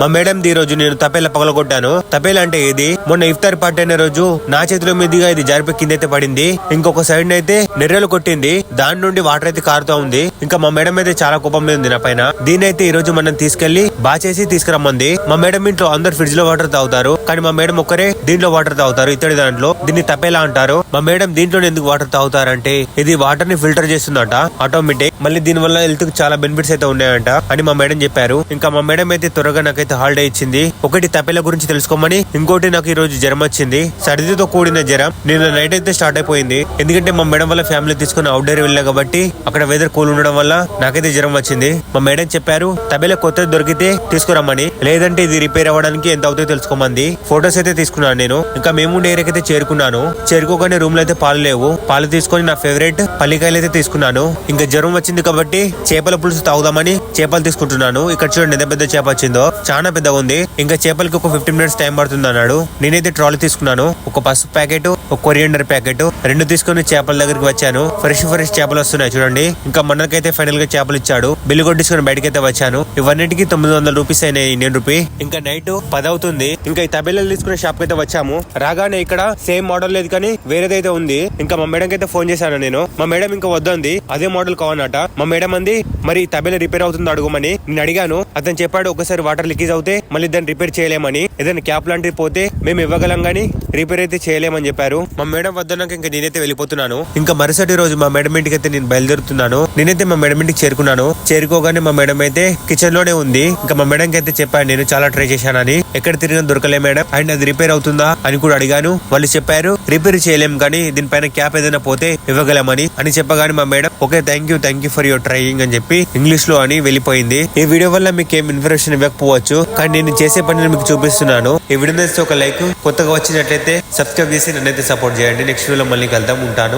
మా మేడం ఈ రోజు నేను తపేలా పగలగొట్టాను. తపేలా అంటే ఇది మొన్న ఇఫ్తార్ పార్టీ అయిన రోజు నా చేతిలో మీదుగా ఇది జరిపి కింద అయితే పడింది. ఇంకొక సైడ్ అయితే నెర్రెలు కొట్టింది. దాని నుండి వాటర్ అయితే కారుతా ఉంది. ఇంకా మా మేడం అయితే చాలా కోపం మీద ఉంది నా పైన. దీని అయితే ఈ రోజు మనం తీసుకెళ్ళి బాగా చేసి తీసుకురమ్మంది. మా మేడం ఇంట్లో అందరు ఫ్రిడ్జ్లో వాటర్ తాగుతారు. కానీ మా మేడం ఒక్కరే దీంట్లో వాటర్ తాగుతారు. ఇతడి దాంట్లో దీన్ని తపేలా అంటారు. మా మేడం దీంట్లో ఎందుకు వాటర్ తాగుతారంటే ఇది వాటర్ని ఫిల్టర్ చేస్తుందంట ఆటోమేటిక్. మళ్ళీ దీని వల్ల హెల్త్కి చాలా బెనిఫిట్స్ అయితే ఉన్నాయంట అని మా మేడం చెప్పారు. ఇంకా మా మేడం అయితే త్వరగా నాకైతే హాలిడే ఇచ్చింది. ఒకటి తపేల గురించి తెలుసుకోమని ఇంకోటి నాకు ఈ రోజు జ్వరం వచ్చింది. సర్దితో కూడిన జ్వరం. నిన్న నైట్ అయితే స్టార్ట్ అయిపోయింది. ఎందుకంటే మా మేడం వల్ల ఫ్యామిలీ తీసుకుని అవుట్డోర్ వెళ్ళా కాబట్టి అక్కడ వెదర్ కూల్ ఉండడం వల్ల నాకైతే జ్వరం వచ్చింది. మా మేడం చెప్పారు తబేల కొత్తది దొరికితే తీసుకురమ్మని. లేదంటే ఇది రిపేర్ అవ్వడానికి ఎంత అవుతుందో తెలుసుకోమంది. ఫొటోస్ అయితే తీసుకున్నాను నేను. ఇంకా మేము డైరెక్ట్ అయితే చేరుకున్నాను. చేరుకోగానే రూమ్లో అయితే పాలు లేవు. పాలు తీసుకొని నా ఫేవరెట్ పల్లికాయలు అయితే తీసుకున్నాను. ఇంకా జ్వరం వచ్చింది కాబట్టి చేపల పులుసు తాగుదామని చేపలు తీసుకుంటున్నాను. ఇక్కడ చూడండి ఎంత పెద్ద చేప వచ్చిందో. చాలా పెద్దగా ఉంది. ఇంకా చేపలకి ఒక ఫిఫ్టీన్ మినిట్స్ టైం పడుతుంది అన్నాడు. నేనైతే ట్రాలీ తీసుకున్నాను. ఒక పసుపు ప్యాకెట్ ఒక కొరియండర్ ప్యాకెట్ రెండు తీసుకొని చేపల దగ్గరికి వచ్చాను. ఫ్రెష్ ఫ్రెష్ చేపలు వస్తున్నాయి చూడండి. ఇంకా మనకైతే ఫైనల్గా చేపలు ఇచ్చాడు. బిల్లు కొట్టించుకుని బయటకైతే వచ్చాను. ఇవన్నిటికీ తొమ్మిది వందల రూపీస్ అయినాయి ఇండియన్ రూపీ. ఇంకా నైట్ పది అవుతుంది ఇంకా ఈ తబేలాలు తీసుకునే షాప్ అయితే వచ్చాము. రాగానే ఇక్కడ సేమ్ మోడల్ లేదు కానీ వేరేదైతే ఉంది. ఇంకా మా మేడం అయితే ఫోన్ చేశాను నేను. మా మేడం ఇంకా వద్దంది. అదే మోడల్ కావాలన్నట. మా మేడం అంది మరి తబేలా రిపేర్ అవుతుందో అడుగుమని. నేను అడిగాను. అతను చెప్పాడు ఒకసారి వాటర్ లీకేజ్ అవుతే మళ్ళీ దాన్ని రిపేర్ చేయలేమని. ఏదైనా క్యాప్ లాంటిది పోతే మేము ఇవ్వగలం కానీ రిపేర్ అయితే చేయలేమని చెప్పారు. మా మేడం వద్దన్నాక ఇంకా నేనైతే వెళ్ళిపోతున్నాను. ఇంకా మరుసటి రోజు మా మేడం ఇంటికి అయితే నేను బయలుదేరుతున్నాను. నేనైతే మా మేడం ఇంటికి చేరుకున్నాను. చేరుకోగానే మా మేడం అయితే కిచెన్లోనే ఉంది. ఇంకా మా మేడం అయితే చెప్పాను నేను చాలా ట్రై చేశానని. ఎక్కడ తిరిగినా దొరకలే మేడం అండ్ అది రిపేర్ అవుతుందా అని కూడా అడిగాను. వాళ్ళు చెప్పారు రిపేర్ చేయలేం కానీ దీనిపైన క్యాప్ ఏదైనా పోతే ఇవ్వగలమని అని చెప్పగానే మా madam okay thank you thank you for your trying అని చెప్పి ఇంగ్లీష్లో అని వెళ్ళిపోయింది. ఈ వీడియో వల్ల మీకు ఏం ఇన్ఫర్మేషన్ ఇవ్వకపోవచ్చు కానీ నేను చేసే పనిని మీకు చూపిస్తున్నాను. ఈ వీడియో ఒక లైక్ కొత్తగా వచ్చినట్లయితే సబ్స్క్రైబ్ చేసి నన్నైతే సపోర్ట్ చేయండి. నెక్స్ట్ వీడియోలో మళ్ళీ కలుద్దాం ఉంటాను.